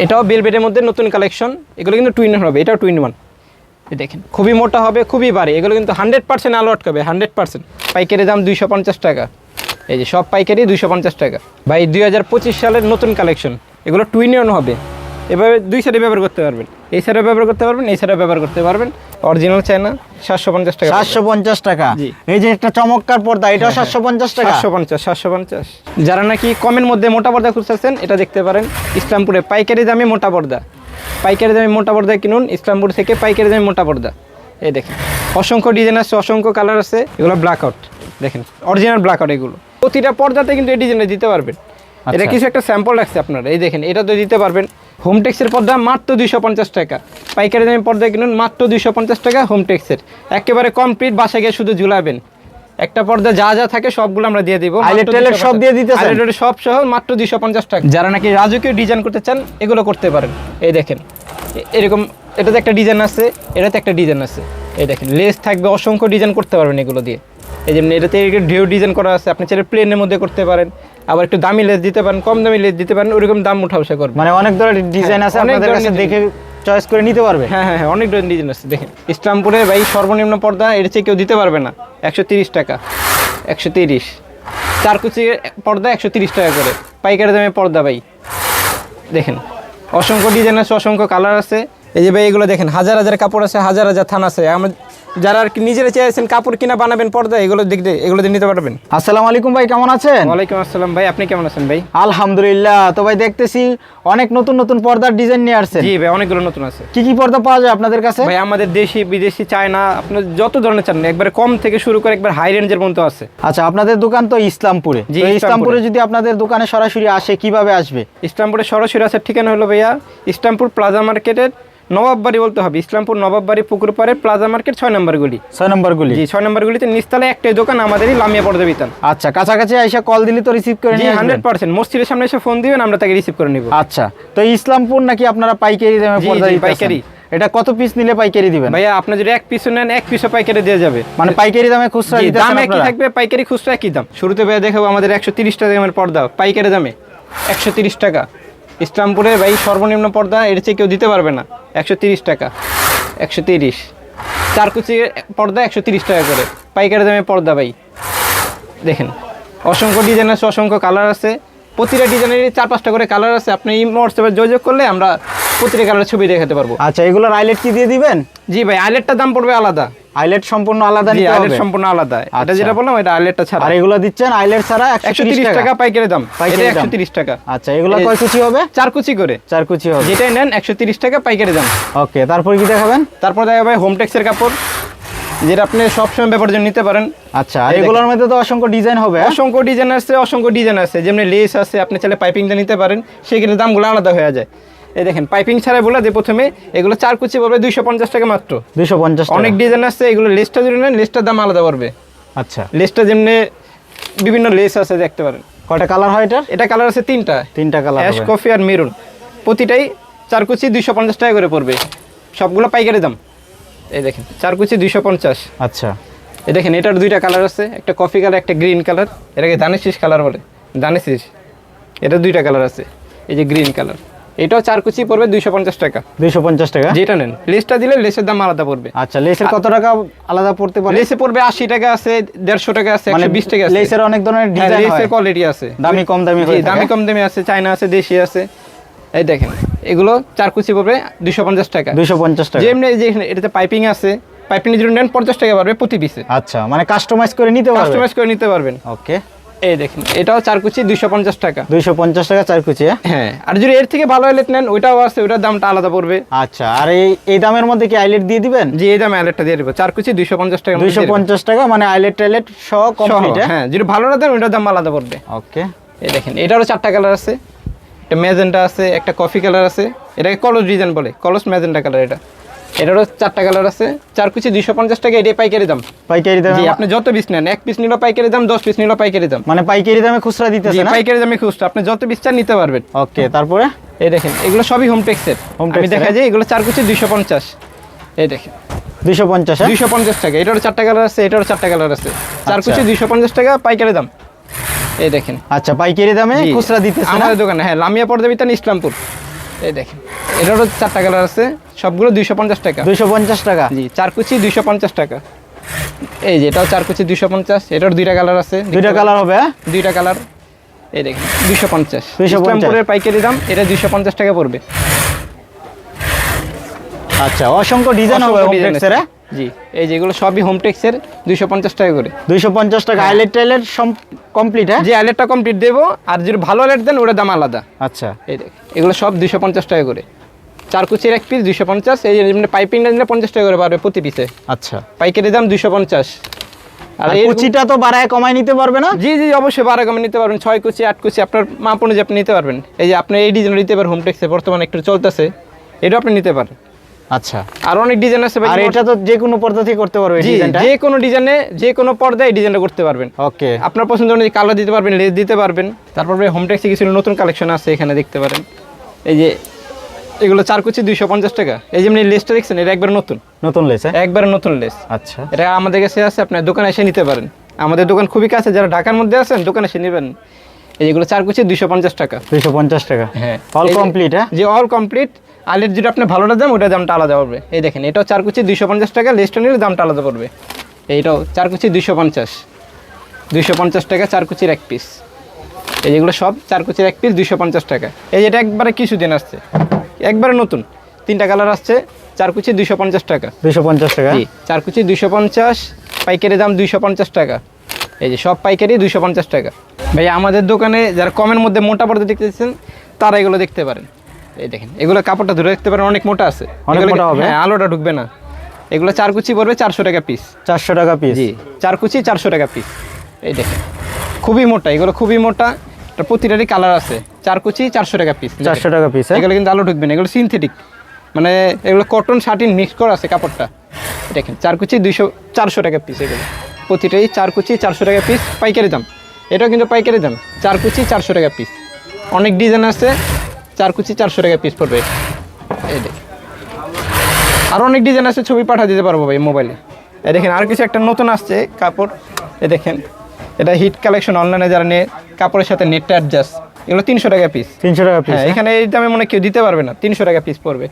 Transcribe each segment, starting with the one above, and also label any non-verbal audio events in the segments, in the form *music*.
এটাও বেলবেটের মধ্যে নতুন কালেকশন। এগুলো কিন্তু টুইন হবে, এটাও টুইন ওয়ান দেখেন, খুবই মোটা হবে, খুবই বাড়ি এগুলো কিন্তু হান্ড্রেড পার্সেন্ট আলো আটকাবে হান্ড্রেড পার্সেন্ট পাইকারি দাম দুইশো পঞ্চাশ টাকা। এই যে সব পাইকারি দুইশো পঞ্চাশ টাকা। ভাই, দুই হাজার পঁচিশ সালের নতুন কালেকশন। এগুলো টুইন হবে। এভাবে দুই সাইডে ব্যবহার করতে পারবেন। এই সাইডে ব্যবহার করতে পারবেন এই সাইডে ব্যবহার করতে পারবেন। অরিজিনাল চায়না সাতশো পঞ্চাশ টাকা। সাতশো পঞ্চাশ টাকা। এই যে একটা চমৎকার পর্দা এটাও সাতশো পঞ্চাশ টাকা? সাতশো পঞ্চাশ সাতশো পঞ্চাশ। যারা নাকি কমের মধ্যে মোটা পর্দা খুঁজতেছেন এটা দেখতে পারেন। ইসলামপুরে পাইকারি দামে মোটা পর্দা। পাইকারি দামে মোটা পর্দা কিনুন ইসলামপুর থেকে পাইকারি দামে মোটা পর্দা। এই দেখেন অসংখ্য ডিজাইন আছে অসংখ্য কালার আছে এগুলো ব্ল্যাক আউট দেখেন অরিজিনাল ব্ল্যাক আউট এগুলো। প্রতিটা পর্দাতে কিন্তু এই ডিজাইনটা দিতে পারবেন। এটা আচ্ছা। কিছু একটা স্যাম্পল রাখছে আপনারা। এই দেখেন এটা তো দিতে পারবেন হোম টেক্সের পর্দা মাত্র দুইশো পঞ্চাশ টাকা। পাইকারি দামে পর্দা কিনুন মাত্র দুইশো পঞ্চাশ টাকা হোম টেক্সের একেবারে কমপ্লিট বাসায় গিয়ে শুধু ঝুলাবেন। একটা পর্দা যা যা থাকে সবগুলো আমরা দিয়ে দিব সব দিয়ে? আইলেটের সব সহ মাত্র দুইশো পঞ্চাশ টাকা। যারা নাকি রাজকীয় ডিজাইন করতে চান এগুলো করতে পারেন। এই দেখেন এরকম এটাতে একটা ডিজাইন আছে এটাতে একটা ডিজাইন আছে। এই দেখেন লেস থাকবে অসংখ্য ডিজাইন করতে পারবেন এগুলো দিয়ে। এই যেমন এটাতে ঢেউ ডিজাইন করা আছে আপনি চাইলে প্লেনের মধ্যে করতে পারেন। আবার একটু দামি লেস দিতে পারেন কম দামি লেস দিতে পারেন ওরকম দাম উঠা বসা করবেন মানে অনেক ধরনের ডিজাইন আছে আপনাদের কাছে দেখে চয়েস করে নিতে পারবে। হ্যাঁ হ্যাঁ হ্যাঁ অনেক ধরনের ডিজাইন আছে দেখেন। ইসলামপুরে ভাই সর্বনিম্ন পর্দা এর চেয়ে কেউ দিতে পারবে না। একশো তিরিশ টাকা একশো তিরিশ। চার কুচি পর্দা একশো তিরিশ টাকা করে পাইকারি দামে পর্দা ভাই। দেখেন অসংখ্য ডিজাইন আছে অসংখ্য কালার আছে। এই যে ভাই এগুলো দেখেন হাজার হাজার কাপড় আছে হাজার হাজার থান আছে। আমরা যারা আর কি নিজেরা চেয়েছেন কাপড় কিনা বানাবেন পর্দা এগুলো দেখতে এগুলো দিয়ে নিতে পারবেন। আসসালামু আলাইকুম ভাই কেমন আছেন? ওয়ালাইকুম আসসালাম ভাই আপনি কেমন আছেন ভাই? আলহামদুলিল্লাহ তো ভাই দেখতেছি অনেক নতুন নতুন পর্দার ডিজাইন নিয়ে আসছেন। জি ভাই অনেকগুলো নতুন আছে। কি কি পর্দা পাওয়া যায় আপনাদের কাছে? ভাই আমাদের দেশি বিদেশি চায়না আপনার যত ধরনের চান একবারে কম থেকে শুরু করে একবার হাই রেঞ্জের পর্যন্ত আছে। আচ্ছা আপনাদের দোকান তো ইসলামপুরে। জি, তো ইসলামপুরে। ইসলামপুরে যদি আপনাদের দোকানে সরাসরি আসে কীভাবে আসবে? ইসলামপুরে সরাসরি আসার ঠিকানা হলো ভাইয়া ইসলামপুর প্লাজা মার্কেটের নবাববাড়ি বলতে হবে। ইসলামপুর নবাববাড়ি পুকুর পাড়ে প্লাজা মার্কেট ছয় নম্বর গুলি। ছয় নম্বর গুলি? জি ছয় নম্বর গুলিতে নিস্তালে একটাই দোকান আমাদেরই লামিয়া পর্দা বিতান আচ্ছা কাছাকাছি আইসা কল দিলে তো রিসিভ করে নিয়ে হান্ড্রেড পার্সেন্ট মসজিদের সামনে এসে ফোন দিবেন আমরা তাকে রিসিভ করে নিব। আচ্ছা তো ইসলামপুর নাকি আপনারা পাইকারি দামে পর্দা পাইকারি। এটা কত পিস নিলে পাইকারি দিবেন? ভাইয়া আপনি যদি এক পিসও নেন এক পিসও পাইকারি দেওয়া যাবে। মানে পাইকারি দামে খুচরা দাম একই থাকবে পাইকারি খুচরা একই দাম। শুরুতে ভাইয়া দেখাবো আমাদের একশো তিরিশ টাকা দামের পর্দা। পাইকারি দামে একশো তিরিশ টাকা। ইসলামপুরে ভাই সর্বনিম্ন পর্দা এর চেয়ে কেউ দিতে পারবে না। একশো তিরিশ টাকা। একশো তিরিশ। চার কুচি পর্দা একশো তিরিশ টাকা করে। পাইকারি দামে পর্দা ভাই। দেখেন অসংখ্য ডিজাইন আছে অসংখ্য কালার আছে। প্রতিটা ডিজাইনেরই চার পাঁচটা করে কালার আছে। আপনি এই হোয়াটসঅ্যাপে যোগাযোগ করলে আমরা প্রতিটা কালারের ছবি দেখাতে পারব। আচ্ছা এগুলোর আইলেট কি দিয়ে দিবেন? জি ভাই আইলেটটার দাম পড়বে আলাদা। আইলেট সম্পূর্ণ আলাদা নিতে আইলেট সম্পূর্ণ আলাদা। এটা আচ্ছা। যেটা বললাম এটা আইলেটটা ছাড়া। আর এগুলো দিচ্ছেন আইলেট ছাড়া একশো একশো তিরিশ টাকা। পাইকারি দাম। পাইকারি এটা দাম। একশো তিরিশ টাকা। আচ্ছা এগুলো কয় কুচি হবে? চার কুচি করে। চার কুচি হবে। যেটাই নেন একশো তিরিশ টাকা পাইকারি দাম। ওকে তারপর কি দেখাবেন? তারপর দেখা ভাই হোম টেক্সের কাপড় যেটা আপনি সবসময় ব্যবহারের জন্য নিতে পারেন। আচ্ছা এগুলোর মধ্যে তো অসংখ্য ডিজাইন হবে হ্যাঁ? অসংখ্য ডিজাইন আছে অসংখ্য ডিজাইন আছে। যেমনি লেস আছে আপনি চাইলে পাইপিংটা নিতে পারেন। সেক্ষেত্রে দামগুলো আলাদা হয়ে যায়। এই দেখেন পাইপিং ছাড়া বলে যে প্রথমে এগুলো চার কুচি পড়বে দুইশো পঞ্চাশ টাকা মাত্র। দুইশো পঞ্চাশ অনেক ডিজাইন আছে এগুলো লেসটা যদি নেন লেসটার দাম আলাদা পড়বে। আচ্ছা। লেসটা যেমনি বিভিন্ন লেস আছে দেখতে পারেন। কয়টা কালার হয় এটা এটা কালার আছে তিনটা। তিনটা কালার অ্যাশ কফি আর মেরুন প্রতিটাই চার কুচি দুইশো পঞ্চাশ টাকা করে পড়বে। সবগুলো পাইকারি দাম। এই দেখেন চার কুচি দুইশো পঞ্চাশ। আচ্ছা। এই দেখেন এটার দুইটা কালার আছে একটা কফি কালার একটা গ্রিন কালার এটাকে দানেশিস কালার বলে। দানেশিস এটা দুইটা কালার আছে এই যে গ্রিন কালার এটাও চার কুচি পড়বে দুইশো পঞ্চাশ টাকা। দুইশো পঞ্চাশ টাকা? যেটা নেন। লেসটা দিলে লেসের দাম আলাদা পড়বে। আচ্ছা লেসের কত টাকা আলাদা পড়তে পারে? লেসে পড়বে আশি টাকা আছে দেড়শো টাকা আছে মানে বিশ টাকা আছে। লেসের অনেক ধরনের হ্যাঁ, ডিজাইন লেসের কোয়ালিটি আছে। দামি কম দামি দামি কম দামি আছে চায়না আছে দেশি আছে। এই দেখেন এগুলো চার কুচি পড়বে দুইশো পঞ্চাশ টাকা। দুইশো পঞ্চাশ টাকা। যেমনি এটাতে পাইপিং আছে পাইপিং যদি নেন পঞ্চাশ টাকা পারবে প্রতি পিসে আচ্ছা মানে কাস্টমাইজ করে নিতে কাস্টমাইজ করে নিতে পারবেন। ওকে এই দেখেন এটাও চার কুচি দুইশো পঞ্চাশ টাকা। দুইশো পঞ্চাশ টাকা চার কুচি হ্যাঁ? আর যদি এর থেকে ভালো আইলেট নেন ওইটাও আছে ওইটার দামটা আলাদা পড়বে। আচ্ছা আর এই এই দামের মধ্যে কি আইলেট দিয়ে দিবেন? যে এই দামে আইলেটটা দিয়ে দেবো চার কুচি দুইশো পঞ্চাশ টাকা দুইশো পঞ্চাশ টাকা মানে আইলেট টাইলেট সহ কমপ্লিট হ্যাঁ যদি ভালো না দেন ওইটার দাম আলাদা পড়বে। ওকে। এই দেখেন এটারও চারটা কালার আছে। একটা ম্যাজেন্টা আছে একটা কফি কালার আছে। এটাকে কলস ডিজাইন বলে কলস ম্যাজেন্টা কালার এটা। এটারও চারটা কালার আছে। চার কুচি দুইশো পঞ্চাশ টাকা এটাই পাইকারি দাম। পাইকারি দাম? আপনি যত পিস নেন এক পিস নিলেও পাইকারি দাম দশ পিস নিলেও পাইকারি দাম। মানে পাইকারি দামে খুচরা জি দিতেছে পাইকারি দামে খুচরা। আপনি যত পিস চান নিতে পারবেন। ওকে তারপরে? এই দেখেন এগুলো সবই হোম টেক্সের tex এর, দেখা? যায় এগুলো চার কুচি দুইশো পঞ্চাশ। এই দেখেন। দুইশো পঞ্চাশ হ্যাঁ? দুইশো পঞ্চাশ টাকা। এটারও চারটা কালার আছে এটারও চারটা কালার আছে। চার আচ্ছা। কুচি দুইশো পঞ্চাশ টাকা পাইকারি দাম। এই দেখেন। আচ্ছা পাইকারি দামে খুচরা দিতেছে না? আমাদের দোকানে হ্যাঁ লামিয়া পর্দা বিতান ইসলামপুর। এই দেখেন এটারও চারটা কালার আছে সবগুলো দুইশো পঞ্চাশ টাকা। দুইশো পঞ্চাশ টাকা। জি চার কুচি দুইশো পঞ্চাশ টাকা। এই যে এটাও চার কুচি দুইশো পঞ্চাশ এটার দুইটা কালার আছে দুইটা কালার হবে হ্যাঁ? দুইটা কালার এই দেখেন দুইশো পঞ্চাশ। 250 ইসলামপুরের পাইকারি দাম এটা দুইশো পঞ্চাশ টাকা পড়বে। আচ্ছা অসংখ্য ডিজাইন হবে জি এই যেগুলো সবই হোমটেক্সের দুইশো পঞ্চাশ টাকা করে। দুইশো পঞ্চাশ টাকা আইলেট টাইলেট কমপ্লিট হ্যাঁ? যে আইলেটটা কমপ্লিট দেবো আর যদি ভালো আইলেট দেন ওটার দাম আলাদা। আচ্ছা। এই দেখ এগুলো সব দুইশো পঞ্চাশ টাকা করে। চার কুচির এক পিস দুইশো পঞ্চাশ এই যে পাইপিংটা নিলে পঞ্চাশ টাকা করে পারবে প্রতি পিসে আচ্ছা। পাইকারি দাম দুইশো পঞ্চাশ। আর কুচিটা তো বাড়ায় কমায় নিতে পারবে না? জি জি অবশ্যই বারো কমে নিতে পারবেন। ছয় কুচি আট কুচি আপনার মাপ অনুযায়ী আপনি নিতে পারবেন। এই যে আপনি এই ডিজাইন নিতে পারেন হোমটেক্সে বর্তমানে একটু চলতেছে। এটাও আপনি নিতে পারেন। আচ্ছা। আর অনেক ডিজাইন আছে ভাই আর এটা তো যে কোনো পর্দা থেকে করতে পারবে ডিজাইনটা যে কোনো ডিজাইনে যে কোনো পর্দায় ডিজাইনটা করতে পারবেন। ওকে। আপনার পছন্দ অনুযায়ী কালার দিতে পারবেন লেস দিতে পারবেন। তারপর হোমটেক্সে কিছু নতুন কালেকশন আছে এখানে দেখতে পারেন। এই যে এগুলো চার কুচি দুইশো পঞ্চাশ টাকা। এই যেমনি লেসটা দেখছেন এটা একবার নতুন। নতুন লেছে একবারে নতুন লেস আচ্ছা। এটা আমাদের কাছে আছে আপনার দোকানে এসে নিতে পারেন। আমাদের দোকান খুবই কাছে যারা ঢাকার মধ্যে আছেন দোকানে এসে নেবেন। এই যেগুলো চার কুচি দুইশো পঞ্চাশ টাকা। দুইশো পঞ্চাশ টাকা। হ্যাঁ। অল কমপ্লিট হ্যাঁ? যে অল কমপ্লিট আলের যেটা আপনি ভালোটা দাম ওটার দামটা আলাদা পড়বে। এই দেখেন এটাও চার কুচি দুইশো পঞ্চাশ টাকা লেসটা নিলে দামটা আলাদা পড়বে। এইটাও চার কুচি দুইশো পঞ্চাশ। দুইশো পঞ্চাশ টাকা চার কুচির এক পিস এই যেগুলো সব চার কুচির এক পিস দুইশো পঞ্চাশ টাকা। এই যেটা একবারে কিছুদিন আসছে একবারে নতুন। তিনটা কালার আসছে চার কুচি দুইশো পঞ্চাশ টাকা। দুইশো পঞ্চাশ টাকা? চার কুচি দুইশো পঞ্চাশ পাইকারি দাম দুইশো পঞ্চাশ টাকা। এই যে সব পাইকারি দুইশো পঞ্চাশ টাকা। ভাই আমাদের দোকানে যারা কমের মধ্যে মোটা পর্দা দেখতেছেন তারা এগুলো দেখতে পারেন। এই দেখেন এগুলো কাপড়টা ধরে দেখতে পারেন অনেক মোটা আছে। অনেক মোটা হবে? হ্যাঁ আলোটা ঢুকবে না। এগুলো চার কুচি পড়বে চারশো টাকা পিস চারশো টাকা পিস জি চার কুচি চারশো টাকা পিস এই দেখেন খুবই মোটা এগুলো খুবই মোটা। এটা প্রতিটারই কালার আছে। চার কুচি চারশো টাকা পিস চারশো টাকা পিস হ্যাঁ? এগুলো কিন্তু আলো ঢুকবে না এগুলো সিনথেটিক মানে এগুলো কটন শার্টিন মিক্স করা আছে কাপড়টা। দেখেন চার কুচি দুইশো চারশো টাকা পিস এগুলো। প্রতিটাই চার কুচি চারশো টাকা পিস পাইকারি দাম। এটাও কিন্তু পাইকারি দাম। চার কুচি চারশো টাকা পিস অনেক ডিজাইন আছে। চার কুচি চারশো টাকা পিস পড়বে। এই দেখ। আর অনেক ডিজাইন আছে ছবি পাঠা দিতে পারব ভাই মোবাইলে এই দেখেন আর কিছু একটা নতুন আসছে কাপড়। এ দেখেন এটা হিট কালেকশন অনলাইনে যারা নিয়ে কাপড়ের সাথে নেটটা অ্যাডজাস্ট এগুলো তিনশো টাকা পিস তিনশো টাকা পিস হ্যাঁ এখানে এই দামে মনে হয় কেউ দিতে পারবে না তিনশো টাকা পিস পড়বে।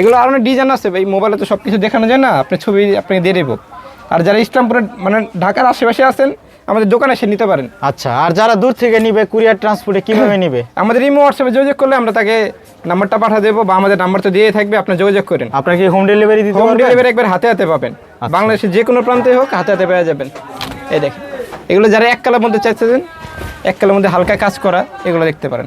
এগুলো আর অনেক ডিজাইন আছে ভাই মোবাইলে তো সব কিছু দেখানো যায় না আপনি ছবি আপনি দিয়ে দেবো। আর যারা ইসলামপুরে মানে ঢাকার আশেপাশে আছেন আমাদের দোকানে এসে নিতে পারেন। আচ্ছা আর যারা দূর থেকে নিবে কুরিয়ার ট্রান্সপোর্টে কীভাবে নিবে? *clears throat* আমাদের ইমো হোয়াটসঅ্যাপে যোগাযোগ করলে আমরা তাকে নাম্বারটা পাঠা দেবো বা আমাদের নাম্বার তো দিয়ে থাকবে আপনি যোগাযোগ করেন। আপনার কি হোম ডেলিভারি দিতে হোম ডেলিভারি একবার হাতে হাতে পাবেন। বাংলাদেশের যে কোনো প্রান্তে হোক হাতে হাতে পেয়ে যাবেন। এই দেখেন এগুলো যারা এক কালার মধ্যে চাইছেন এক কালার মধ্যে হালকা কাজ করা এগুলো দেখতে পারেন।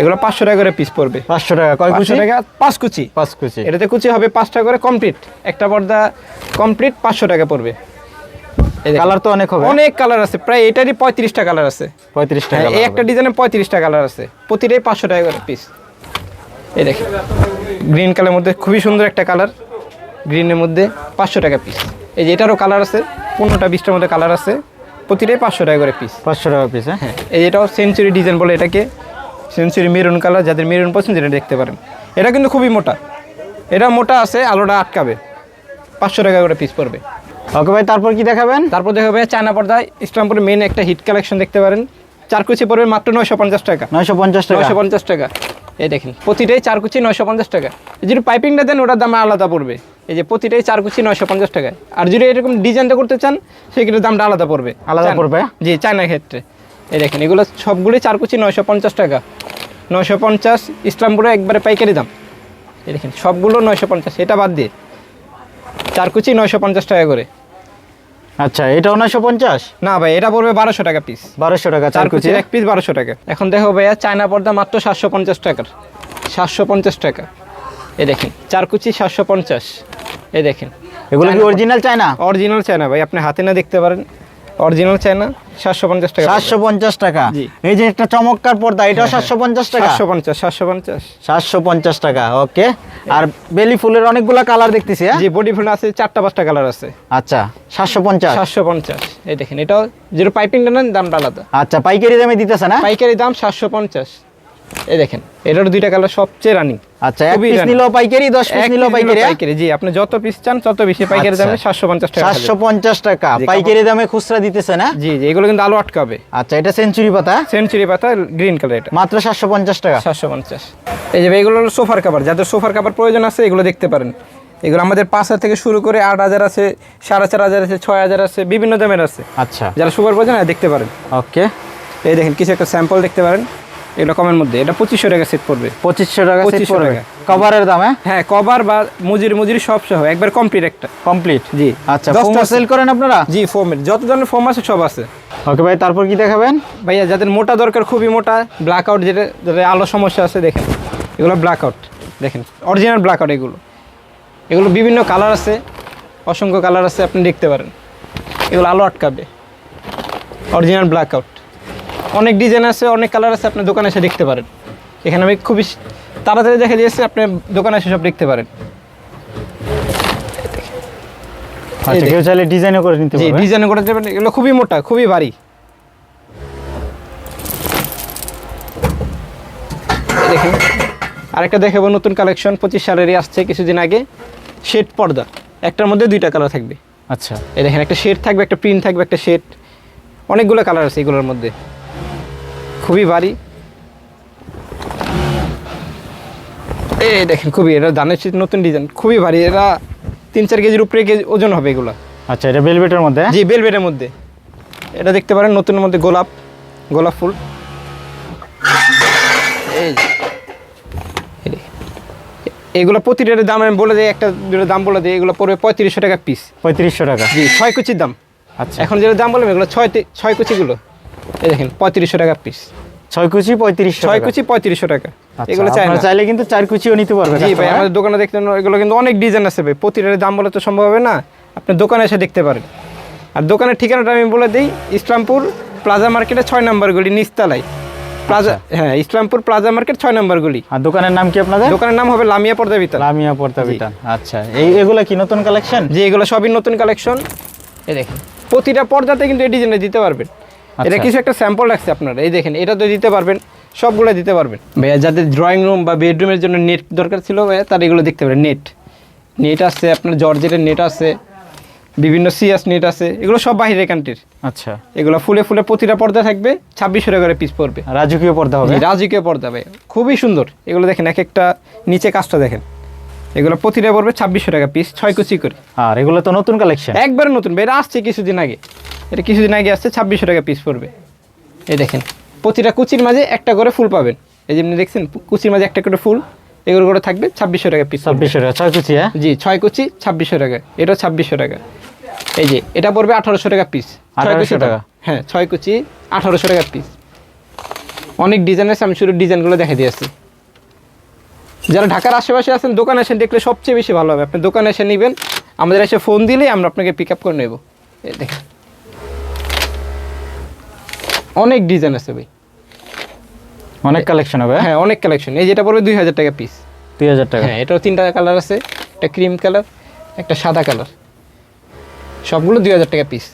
এগুলো পাঁচশো টাকা করে পিস পড়বে। পাঁচশো টাকা কয় কুচি? টাকা পাঁচ কুচি। পাঁচ কুচি। এটাতে কুচি হবে পাঁচটা করে কমপ্লিট একটা পর্দা কমপ্লিট পাঁচশো টাকা পড়বে। কালার তো অনেক হবে। অনেক কালার আছে প্রায় এটারই পঁয়ত্রিশটা কালার আছে। পঁয়ত্রিশ টাকা হ্যাঁ, এই একটা ডিজাইনে পঁয়ত্রিশটা কালার আছে প্রতিটাই পাঁচশো টাকা করে পিস এই দেখেন গ্রিন কালারের মধ্যে খুবই সুন্দর একটা কালার গ্রিনের মধ্যে পাঁচশো টাকা পিস এই যে এটারও কালার আছে পনেরোটা বিশটার মধ্যে কালার আছে প্রতিটাই পাঁচশো টাকা করে পিস পাঁচশো টাকা পিস হ্যাঁ। হ্যাঁ এই এটাও সেঞ্চুরি ডিজাইন বলে এটাকে সেঞ্চুরি মেরুন কালার যাদের মেরুন পছন্দ এটা দেখতে পারেন। এটা কিন্তু খুবই মোটা এটা মোটা আছে আলোটা আটকাবে পাঁচশো টাকা করে পিস পড়বে। ওকে ভাই তারপর কি দেখাবেন? তারপর দেখা যাবে চায়না পর্দায় ইসলামপুরের মেন একটা হিট কালেকশন দেখতে পারেন। চার কুচি পড়বে মাত্র নয়শো পঞ্চাশ টাকা। নয়শো পঞ্চাশ টাকা। নয়শো পঞ্চাশ টাকা। এই দেখেন প্রতিটাই চার কুচি নয়শো পঞ্চাশ টাকা। যদি পাইপিংটা দেন ওটার দাম আলাদা পড়বে। এই যে প্রতিটাই চার কুচি নয়শো পঞ্চাশ টাকা। আর যদি এরকম ডিজাইনটা করতে চান সেক্ষেত্রে দামটা আলাদা পড়বে। আলাদা পড়বে? জি চায়নার ক্ষেত্রে। এই দেখেন এগুলো সবগুলি চার কুচি নয়শো পঞ্চাশ টাকা। নয়শো পঞ্চাশ ইসলামপুরে একবারে পাইকারি দাম। এই দেখেন সবগুলো নয়শো পঞ্চাশ এটা বাদ দিয়ে। চার কুচি নয়শো পঞ্চাশ টাকা করে। আচ্ছা এটা উনিশশো পঞ্চাশ? না ভাই এটা পড়বে বারোশো টাকা পিস বারোশো টাকা চার কুচি এক পিস বারোশো টাকা। এখন দেখো ভাইয়া চায়না পর্দা মাত্র সাতশো পঞ্চাশ টাকার। সাতশো পঞ্চাশ টাকা। এ দেখেন চার কুচি সাতশো পঞ্চাশ। এ দেখেন। এগুলো কি অরিজিনাল চায়না? অরিজিনাল চায়না ভাই আপনি হাতে না দেখতে পারেন। অরিজিনাল চায়না সাতশো পঞ্চাশ টাকা সাতশো পঞ্চাশ টাকা। এই যে একটা চমৎকার পর্দা এটাও সাতশো পঞ্চাশ টাকা? সাতশো পঞ্চাশ সাতশো পঞ্চাশ। সাতশো পঞ্চাশ টাকা ওকে। আর বেলি ফুলের অনেকগুলা কালার দেখতেছি হ্যাঁ? জি বডি ফুল আছে চারটা পাঁচটা কালার আছে। আচ্ছা সাতশো পঞ্চাশ। সাতশো পঞ্চাশ এই দেখেন এটাও যেটা পাইপিংটা নেন দামটা আলাদা। আচ্ছা পাইকারি দামে দিতেছে না? পাইকারি দাম সাতশো পঞ্চাশ। এই দেখেন এটার দুইটা কালার সবচেয়ে রানিং। আচ্ছা এক পিস রানিং। পাইকারি পিস নিলেও পাইকারি হ্যাঁ? পাইকারি জি আপনি যত পিস চান তত বেশি পাইকারি আচ্ছা। দামে টাকা সাতশো হবে। পঞ্চাশ টাকা। পাইকারি দামে খুচরা দিতেছে না? জি জি এগুলো কিন্তু আলো আটকাবে। আচ্ছা এটা সেঞ্চুরি পাতা? সেঞ্চুরি পাতা গ্রিন কালার এটা। মাত্র টাকা। এই যে এগুলো হলো সোফার কাভার যাদের সোফার কাভার প্রয়োজন আছে এগুলো দেখতে পারেন। এগুলো আমাদের পাঁচ হাজার থেকে শুরু করে আট হাজার আছে সাড়ে চার হাজার আছে ছয় হাজার আছে বিভিন্ন দামের আছে। আচ্ছা। যারা সোফার প্রয়োজন দেখতে পারেন। ওকে। এই দেখেন কিছু একটা স্যাম্পল দেখতে পারেন। এগুলো কমের মধ্যে। এটা পঁচিশশো টাকা সেট পড়বে। পঁচিশশো টাকা সেট পড়বে। টাকা। কভারের দাম হ্যাঁ? হ্যাঁ কভার বা মজুরি মজুরি সব সহ। একবার কমপ্লিট একটা। কমপ্লিট জি। আচ্ছা দশটা সেল করেন আপনারা? জি ফোমের যত ধরনের ফোম আছে সব আছে। ওকে ভাই তারপর কি দেখাবেন? ভাইয়া যাদের মোটা দরকার খুবই মোটা ব্ল্যাক আউট যেটা যাদের আলো সমস্যা আছে দেখেন। এগুলো ব্ল্যাক আউট দেখেন অরিজিনাল ব্ল্যাক আউট এগুলো। এগুলো বিভিন্ন কালার আছে। অসংখ্য কালার আছে আপনি দেখতে পারেন। এগুলো আলো আটকাবে। অরিজিনাল ব্ল্যাক আউট অনেক ডিজাইন আছে অনেক কালার আছে আপনি দোকানে এসে দেখতে পারেন। এখানে আমি খুবই তাড়াতাড়ি দেখে দিয়েছি আপনি দোকানে এসে সব দেখতে পারেন। আচ্ছা। কেউ চাইলে ডিজাইনও করে নিতে জি পারবে। ডিজাইন করে দেবেন এগুলো খুবই মোটা খুবই ভারী। দেখেন আরেকটা দেখাবো নতুন কালেকশন পঁচিশ সালেরই আসছে কিছুদিন আগে শেড পর্দা। একটার মধ্যে দুইটা কালার থাকবে। আচ্ছা। এই দেখেন একটা শেড থাকবে একটা প্রিন্ট থাকবে একটা শেড অনেকগুলো কালার আছে এগুলোর মধ্যে। খুবই ভারী। এই দেখেন খুবই এটা ধানের শীত নতুন ডিজাইন খুবই ভারী। এরা তিন চার কেজির উপরে কেজি ওজন হবে এগুলো। আচ্ছা এটা বেলভেটের মধ্যে? জি বেলভেটের মধ্যে। এটা দেখতে পারেন নতুনের মধ্যে গোলাপ গোলাপ ফুল। এই এগুলো প্রতিটার দাম আমি বলে দিই একটা দুটো দাম বলে দিই এগুলো পড়বে পঁয়ত্রিশশো টাকা পিস পঁয়ত্রিশশো টাকা? জি ছয় কুচির দাম। আচ্ছা। এখন যেটা দাম বললাম এগুলো ছয় ছয় কুচিগুলো। এই দেখেন পঁয়ত্রিশশো টাকা পিস ছয় কুচি পঁয়ত্রিশশো ছয় কুচি পঁয়ত্রিশশো টাকা। আচ্ছা, এগুলো চাই না। চাইলে কিন্তু চার কুচিও নিতে জি ভাই আমাদের দোকানে দেখতে এগুলো কিন্তু অনেক ডিজাইন আছে ভাই। প্রতিটার দাম বলে তো সম্ভব হবে না। আপনি দোকানে এসে দেখতে পারেন। আর দোকানের ঠিকানাটা আমি বলে দিই ইসলামপুর প্লাজা মার্কেটে ছয় নম্বর গলি নিচতলায়। প্লাজা হ্যাঁ ইসলামপুর প্লাজা মার্কেট ছয় নম্বর গলি। আর দোকানের নাম কি আপনাদের? দোকানের নাম হবে লামিয়া পর্দা বিতাল লামিয়া পর্তা বিতান আচ্ছা। এই এগুলো কি নতুন কালেকশন যে এগুলো সবই নতুন কালেকশন এই দেখেন প্রতিটা পর্দাতে কিন্তু এই ডিজাইনে দিতে পারবেন। এটা আচ্ছা। কিছু একটা স্যাম্পল রাখছে আপনারা। এই দেখেন এটা তো দিতে পারবেন সবগুলো দিতে পারবেন। ভাইয়া যাদের ড্রয়িং রুম বা বেডরুমের জন্য নেট দরকার ছিল ভাইয়া তারা এগুলো দেখতে পারেন নেট নেট আছে আপনার জর্জেটের নেট আছে বিভিন্ন সিএস নেট আছে এগুলো সব বাহিরের কান্ট্রির আচ্ছা। এগুলো ফুলে ফুলে প্রতিটা পর্দা থাকবে ছাব্বিশশো টাকা করে পিস পড়বে রাজকীয় পর্দা হবে? রাজকীয় পর্দা ভাই খুবই সুন্দর। এগুলো দেখেন এক একটা নিচে কাজটা দেখেন। এগুলো প্রতিটা পড়বে ছাব্বিশশো টাকা পিস ছয় কুচি করে। আর এগুলো তো নতুন কালেকশন একবারে নতুন এটা আসছে কিছুদিন আগে। এটা কিছুদিন আগে আসছে ছাব্বিশশো টাকা পিস পড়বে। এই দেখেন প্রতিটা কুচির মাঝে একটা করে ফুল পাবেন। এই যেমনি দেখছেন কুচির মাঝে একটা করে ফুল এগুলো করে থাকবে ছাব্বিশশো টাকা পিস ছাব্বিশশো টাকা ছয় কুচি হ্যাঁ? জি ছয় কুচি ছাব্বিশশো টাকা। এটাও ছাব্বিশশো টাকা। এই যে এটা পড়বে আঠারোশো টাকা পিস 1800 টাকা। হ্যাঁ ছয় কুচি আঠারোশো টাকা পিস অনেক ডিজাইন আছে আমি শুধু ডিজাইনগুলো দেখে দিয়েছি। যারা ঢাকার আশেপাশে আছেন দোকানে এসে দেখলে সবচেয়ে বেশি ভালো হবে। আপনি দোকানে এসে নেবেন আমাদের এসে ফোন দিলেই আমরা আপনাকে পিক আপ করে নেব। এই দেখেন। অনেক ডিজাইন আছে ভাই। অনেক কালেকশন হবে হ্যাঁ? অনেক কালেকশন এই যেটা পড়বে দুই হাজার টাকা পিস দুই হাজার টাকা। হ্যাঁ এটাও তিনটা কালার আছে একটা ক্রিম কালার একটা সাদা কালার সবগুলো দুই হাজার টাকা পিস